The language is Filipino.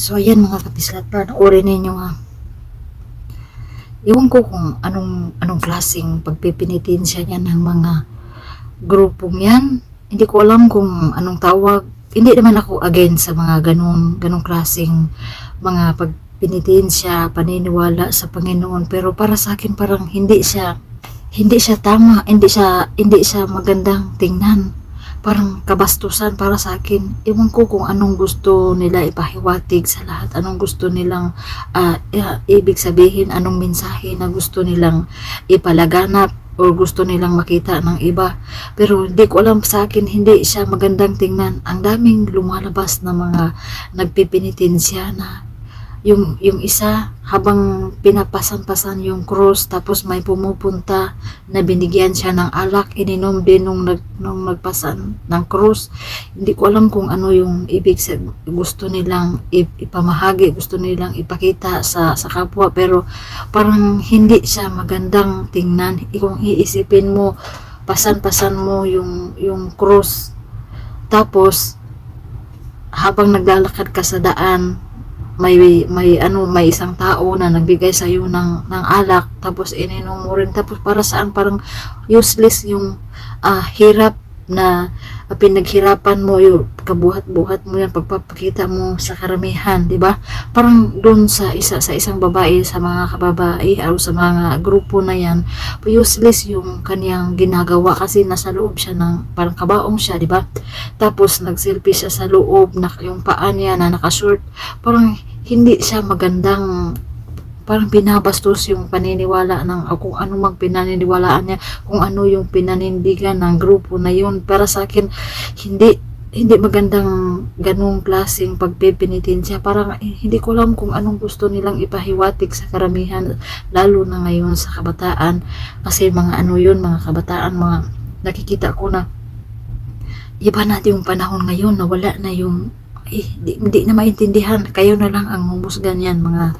So, ayan mga kapislat, panoorin ninyo ha. Iwan ko kung anong, anong klaseng pagpipinitin siya niya ng mga grupong yan. Hindi ko alam kung anong tawag. Hindi naman ako against sa mga ganun, ganung klaseng mga pagpinitin paniniwala sa Panginoon. Pero para sa akin parang hindi siya, hindi siya tama, hindi siya, hindi siya magandang tingnan parang kabastusan para sa akin. Ewan ko kung anong gusto nila ipahiwatig sa lahat. Anong gusto nilang i- ibig sabihin, anong mensahe na gusto nilang ipalaganap o gusto nilang makita ng iba. Pero hindi ko alam sa akin, hindi siya magandang tingnan. Ang daming lumalabas na mga nagpipinitensya na yung yung isa habang pinapasan-pasan yung cross tapos may pumupunta na binigyan siya ng alak ininom din nung, nag, nung nagpasan ng cross. Hindi ko alam kung ano yung ibig sa gusto nilang ip- ipamahagi gusto nilang ipakita sa sa kapwa pero parang hindi siya magandang tingnan. Kung iisipin mo pasan-pasan mo yung yung cross tapos habang naglalakad ka sa daan may may ano may isang tao na nagbigay sa iyo ng ng alak tapos ininom mo rin. Tapos para saan? Parang useless yung ah, hirap na pinaghirapan mo yung kabuhat-buhat mo yan pagpapakita mo sa karamihan di ba? Parang doon sa isa sa isang babae sa mga kababae o sa mga grupo na yan useless yung kaniyang ginagawa kasi nasa loob siya ng parang kabaong siya di ba? Tapos nagselfie siya sa loob na yung paa niya na nakashort. Parang hindi siya magandang parang binabastos yung paniniwala ng o kung ano mang pinaniniwalaan niya kung ano yung pinanindigan ng grupo na yun. Para sa akin hindi hindi magandang ganong klaseng pagpipinitin siya. Parang eh, hindi ko alam kung anong gusto nilang ipahiwatig sa karamihan lalo na ngayon sa kabataan. Kasi mga ano yun mga kabataan mga nakikita ko na iba na yung panahon ngayon na wala na yung eh, di, di na maintindihan. Kayo na lang ang humusgan yan mga